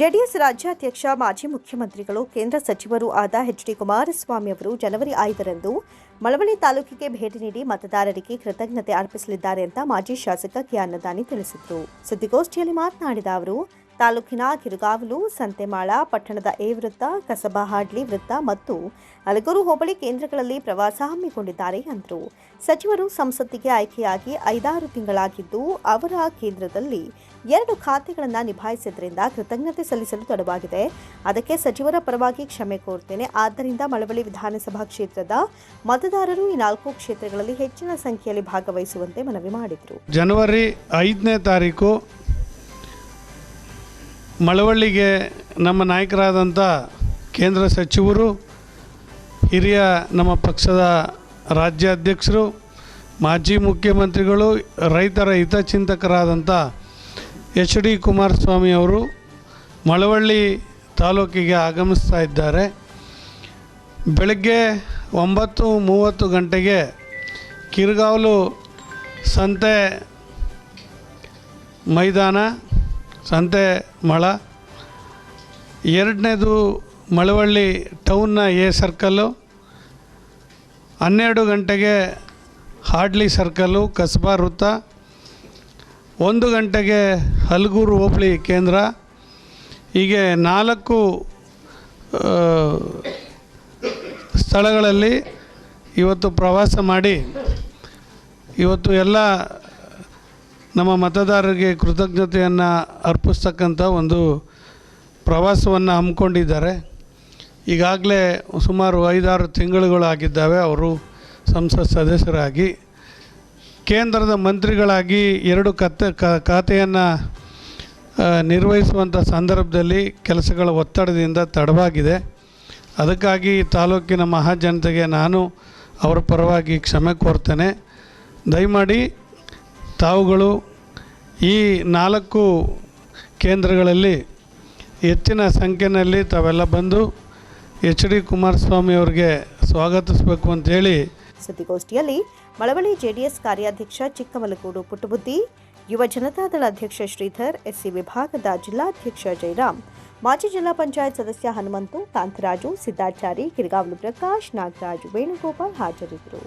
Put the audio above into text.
JDS ರಾಜ್ಯಾಧ್ಯಕ್ಷ, ಮಾಜಿ ಮುಖ್ಯಮಂತ್ರಿಗಳು, ಕೇಂದ್ರ ಸಚಿವರೂ ಆದ ಎಚ್ ಡಿ ಕುಮಾರಸ್ವಾಮಿ ಅವರು ಜನವರಿ ಐದರಂದು ಮಳವಳ್ಳಿ ತಾಲೂಕಿಗೆ ಭೇಟಿ ನೀಡಿ ಮತದಾರರಿಗೆ ಕೃತಜ್ಞತೆ ಅರ್ಪಿಸಲಿದ್ದಾರೆ ಅಂತ ಮಾಜಿ ಶಾಸಕ ಕೆ ಅನ್ನದಾನಿ ತಿಳಿಸಿದರು. ಸುದ್ದಿಗೋಷ್ಠಿಯಲ್ಲಿ ಮಾತನಾಡಿದ ಅವರು ತಾಲೂಕಿನ ಕಿರುಗಾವಲು, ಸಂತೆಮಾಳ, ಪಟ್ಟಣದ ಎ ವೃತ್ತ, ಕಸಬಾ ಹಾಡ್ಲಿ ವೃತ್ತ ಮತ್ತು ಅಲಗೂರು ಹೋಬಳಿ ಕೇಂದ್ರಗಳಲ್ಲಿ ಪ್ರವಾಸ ಹಮ್ಮಿಕೊಂಡಿದ್ದಾರೆ ಎಂದರು ಸಚಿವರು ಸಂಸತ್ತಿಗೆ ಆಯ್ಕೆಯಾಗಿ ಐದಾರು ತಿಂಗಳಾಗಿದ್ದು, ಅವರ ಕೇಂದ್ರದಲ್ಲಿ ಎರಡು ಖಾತೆಗಳನ್ನು ನಿಭಾಯಿಸಿದ್ರಿಂದ ಕೃತಜ್ಞತೆ ಸಲ್ಲಿಸಲು ತಡವಾಗಿದೆ. ಅದಕ್ಕೆ ಸಚಿವರ ಪರವಾಗಿ ಕ್ಷಮೆ ಕೋರ್ತೇನೆ. ಆದ್ದರಿಂದ ಮಳವಳ್ಳಿ ವಿಧಾನಸಭಾ ಕ್ಷೇತ್ರದ ಮತದಾರರು ಈ ನಾಲ್ಕು ಕ್ಷೇತ್ರಗಳಲ್ಲಿ ಹೆಚ್ಚಿನ ಸಂಖ್ಯೆಯಲ್ಲಿ ಭಾಗವಹಿಸುವಂತೆ ಮನವಿ ಮಾಡಿದರು. ಜನವರಿ ಐದನೇ ತಾರೀಕು ಮಳವಳ್ಳಿಗೆ ನಮ್ಮ ನಾಯಕರಾದಂಥ ಕೇಂದ್ರ ಸಚಿವರು, ಹಿರಿಯ ನಮ್ಮ ಪಕ್ಷದ ರಾಜ್ಯಾಧ್ಯಕ್ಷರು, ಮಾಜಿ ಮುಖ್ಯಮಂತ್ರಿಗಳು, ರೈತರ ಹಿತಚಿಂತಕರಾದಂಥ ಎಚ್ ಡಿ ಕುಮಾರಸ್ವಾಮಿ ಅವರು ಮಳವಳ್ಳಿ ತಾಲೂಕಿಗೆ ಆಗಮಿಸ್ತಾ ಇದ್ದಾರೆ. ಬೆಳಗ್ಗೆ ಒಂಬತ್ತು ಮೂವತ್ತು ಗಂಟೆಗೆ ಕಿರುಗಾವಲು ಸಂತೆ ಮೈದಾನ ಸಂತೆ ಮಳ. ಎರಡನೇದು ಮಳವಳ್ಳಿ ಟೌನ್ನ ಎ ಸರ್ಕಲ್ಲು. ಹನ್ನೆರಡು ಗಂಟೆಗೆ ಹಾಡ್ಲಿ ಸರ್ಕಲ್ಲು, ಕಸ್ಬಾ ವೃತ್ತ. ಒಂದು ಗಂಟೆಗೆ ಹಲಗೂರು ಹೋಬಳಿ ಕೇಂದ್ರ. ಹೀಗೆ ನಾಲ್ಕು ಸ್ಥಳಗಳಲ್ಲಿ ಇವತ್ತು ಪ್ರವಾಸ ಮಾಡಿ, ಇವತ್ತು ಎಲ್ಲ ನಮ್ಮ ಮತದಾರರಿಗೆ ಕೃತಜ್ಞತೆಯನ್ನು ಅರ್ಪಿಸ್ತಕ್ಕಂಥ ಒಂದು ಪ್ರವಾಸವನ್ನು ಹಮ್ಮಿಕೊಂಡಿದ್ದಾರೆ. ಈಗಾಗಲೇ ಸುಮಾರು ಐದಾರು ತಿಂಗಳುಗಳಾಗಿದ್ದಾವೆ. ಅವರು ಸಂಸತ್ ಸದಸ್ಯರಾಗಿ. ಕೇಂದ್ರದ ಮಂತ್ರಿಗಳಾಗಿ ಎರಡು ಕತ್ತೆ ಕ- ಖಾತೆಯನ್ನು ನಿರ್ವಹಿಸುವಂಥ ಸಂದರ್ಭದಲ್ಲಿ ಕೆಲಸಗಳ ಒತ್ತಡದಿಂದ ತಡವಾಗಿದೆ. ಅದಕ್ಕಾಗಿ ತಾಲೂಕಿನ ಮಹಾಜನತೆಗೆ ನಾನು ಅವರ ಪರವಾಗಿ ಕ್ಷಮೆ ಕೋರ್ತೇನೆ. ದಯಮಾಡಿ ತಾವುಗಳು ಈ ನಾಲ್ಕು ಕೇಂದ್ರಗಳಲ್ಲಿ ಹೆಚ್ಚಿನ ಸಂಖ್ಯೆಯಲ್ಲಿ ತಾವೆಲ್ಲ ಬಂದು ಎಚ್ ಡಿ ಕುಮಾರಸ್ವಾಮಿ ಅವರಿಗೆ ಸ್ವಾಗತಿಸಬೇಕು ಅಂತೇಳಿ ಸುದ್ದಿಗೋಷ್ಠಿಯಲ್ಲಿ ಮಳವಳ್ಳಿ ಜೆಡಿಎಸ್ ಕಾರ್ಯಾಧ್ಯಕ್ಷ ಚಿಕ್ಕಮಲಗೂಡು ಪುಟ್ಟಬುದ್ದಿ, ಯುವ ಜನತಾದಳ ಅಧ್ಯಕ್ಷ ಶ್ರೀಧರ್, ಎಸ್ಸಿ ವಿಭಾಗದ ಜಿಲ್ಲಾಧ್ಯಕ್ಷ ಜಯರಾಮ್, ಮಾಜಿ ಜಿಲ್ಲಾ ಪಂಚಾಯತ್ ಸದಸ್ಯ ಹನುಮಂತು ಕಾಂತರಾಜು ಸಿದ್ದಾಚಾರಿ, ಕಿರ್ಗಾವಲು ಪ್ರಕಾಶ್, ನಾಗರಾಜ್, ವೇಣುಗೋಪಾಲ್ ಹಾಜರಿದ್ದರು.